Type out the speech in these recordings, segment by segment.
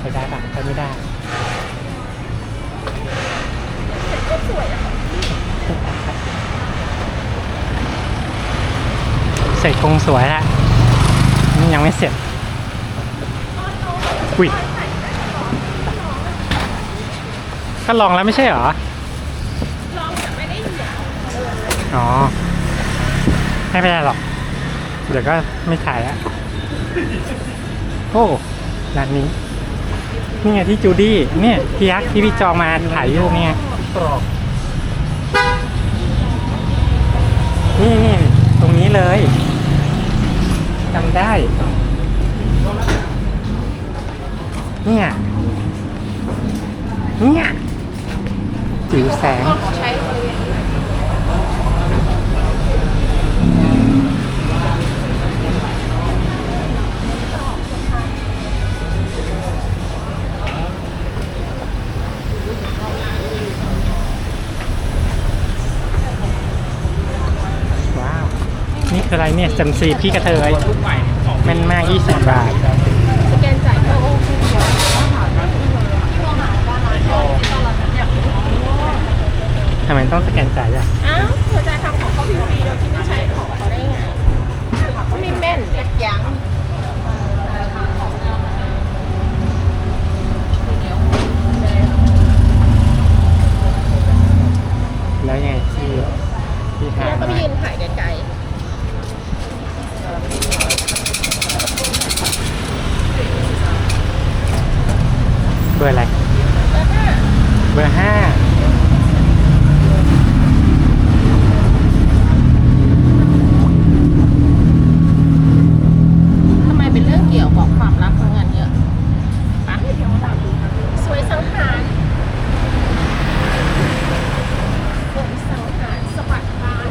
ไปได้ปะไปไม่ได้ก็สวยอะเสร็จคงสวยละยังไม่เสร็จอุ้ยก็ลองแล้วไม่ใช่เหรอ ลองแต่ไม่ได้เหยียบอ๋อ ไม่เป็นไรหรอก เดี๋ยวก็ไม่ถ่ายอะโอ้ร้านนี้ นี่ไงที่จูดี้เนี่ยพี่ยักษ์ที่พี่จองมาถ่ายรูปเนี่ยนี่นี่ตรงนี้เลยจำได้ เนี่ย เนี่ยจิ๋วแสง คืออะไรเนี่ยจำซีพี่กระเทยแม่นมาก 20 บาท สแกนจ่ายก็โอเคเดียวอาหารที่โรงอาหารร้านร้าที่ตลาดนั้นเนี่ยทำไมต้องสแกนจ่ายอะอ้าวเธอจทำของเขาฟรีๆโดยที่ไม่ใช้ของเขาได้ไงเขามีแม่นเด็ดยัง แล้วยังไงที่ที่ทา แล้ว น ก็ไป มา ยืนขายไกล เบอร์อะไรๆแล้วก็เบอร์ห้าทำไมเป็นเรื่องเกี่ยวกับความรักของงานเยอะปะสวยสังหารสวยสังหารสะบัดบาน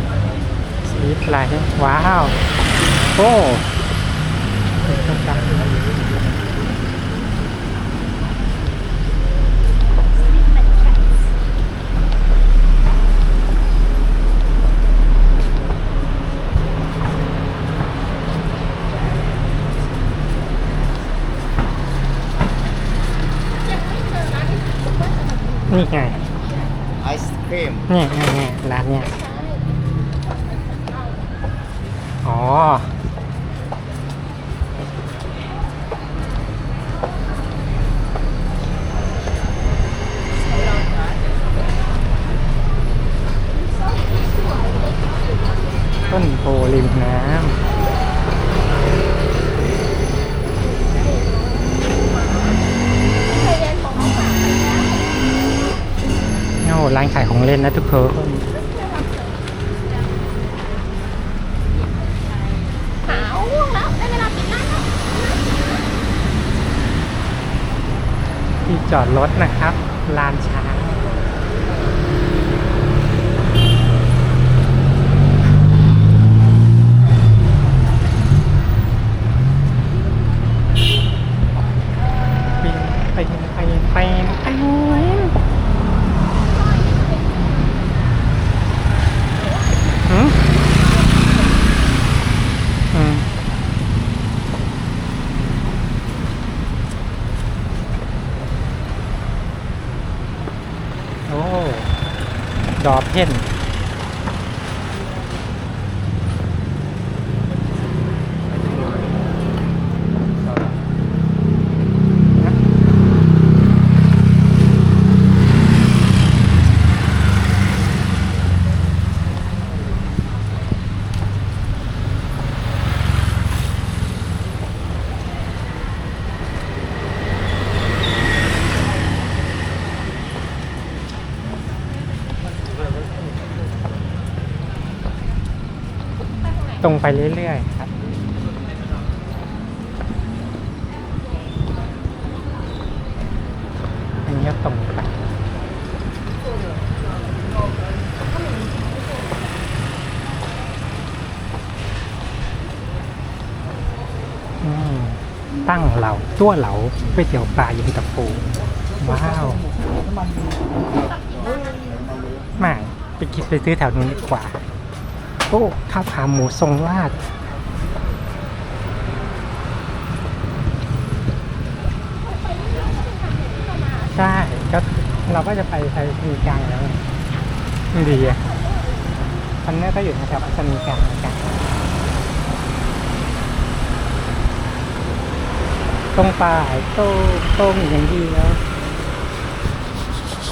สีไลท์ว้าว โอ้นี่ไง ไอ ศครีมเนี่ยเนี่ยเนี่ยร้านเนี่ยอ๋อ ต้นโพริมน้ำ ร้านขายของเล่นนะทุกคนหาวง่วงแล้วได้เวลาปิดร้านแล้วที่จอดรถนะครับลานช้างปีนไปไปไปไปหืมอืม โอ้ ด อเพน ตรงไปเรื่อยๆครับอันนี้ก็ตรงไปอืมตั้งเหลาตัวเหลาก๋วยเตี๋ยวปลาเย็นตาโฟว้าวไม่ไปกินไปซื้อแถวนู้นดีกว่า โอ้ข้าวขาหมูทรงราดก็เราก็จะไปไปมีกลางแล้วไงมันดีอะตอนนี้ก็อยู่แถวอัศนีกลางเหมือนกันตรงป่ายโต้โต้งอย่างดีแล้ว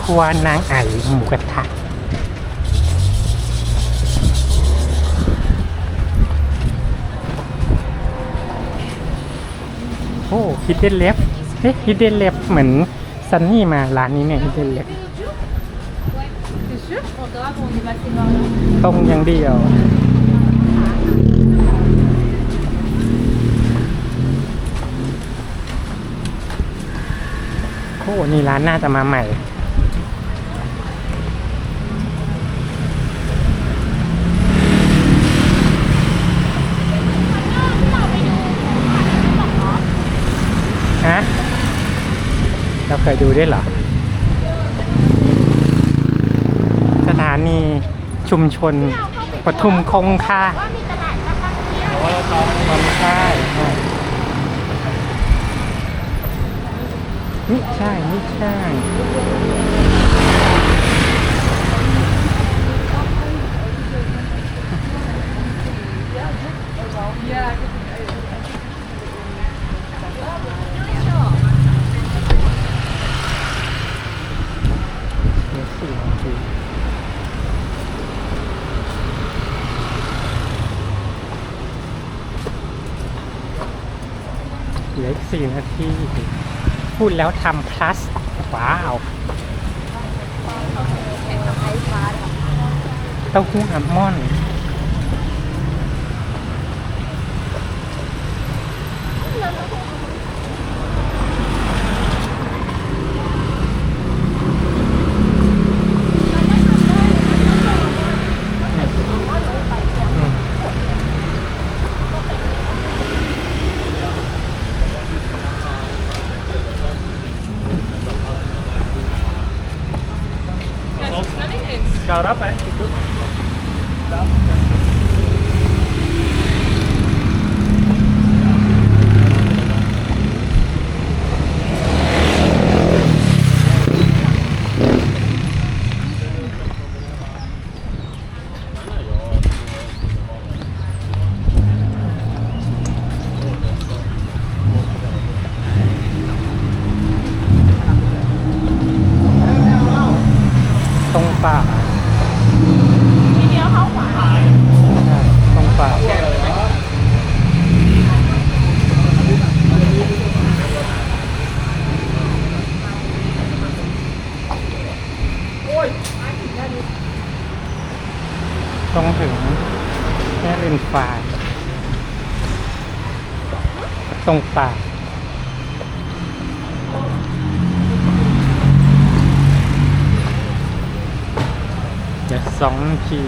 ครัวนางไอ่หมูกระทะ โอ้ฮิดเด้นเล็บเฮ้ฮิดเด้นเล็บเหมือนซันนี่มาร้านนี้เนี่ยฮิดเด้นเล็บตรงอย่างเดียวโอ้นี่ร้านน่าจะมาใหม่ เราเคยดูด้วยเหรอ สถานีชุมชนปทุมคงคาว่ามีตลาดนักท่องมันใช่นี่ใช่นี่ใช่ เดี๋ยวสี่นาที เหลืออีกสี่นาทีพูดแล้วทำ plus ว้าวเต้าหู้อัลมอนด์ เการัไป ตรงป่า ทีเดียวเข้าขวา ใช่ตรงป่า ตรงถึงแค่ริมฟ้าตรงป่าเดี๋ยวสองที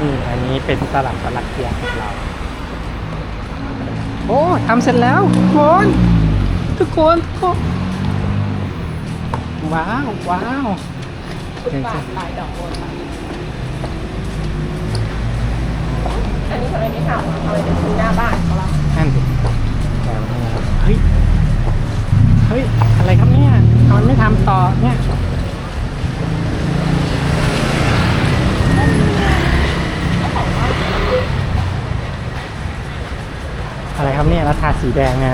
นี่อันนี้เป็นตลับตลักเกียร์ของเรา โอ้ทำเสร็จแล้ว ทุกคน ทุกคนทุกคนว้าว ว้าวเดี๋ยวจะลายดอกบัว ค่ะอันนี้ทำไมไม่ทำอะเอาไปซื้อหน้าบ้านเขาละนั่นสิแต่ว่าเฮ้ย เฮ้ย อะไรครับเนี่ยทำไมไม่ทำต่อเนี่ย อะไรครับเนี่ยแล้วทาสีแดงเนี่ย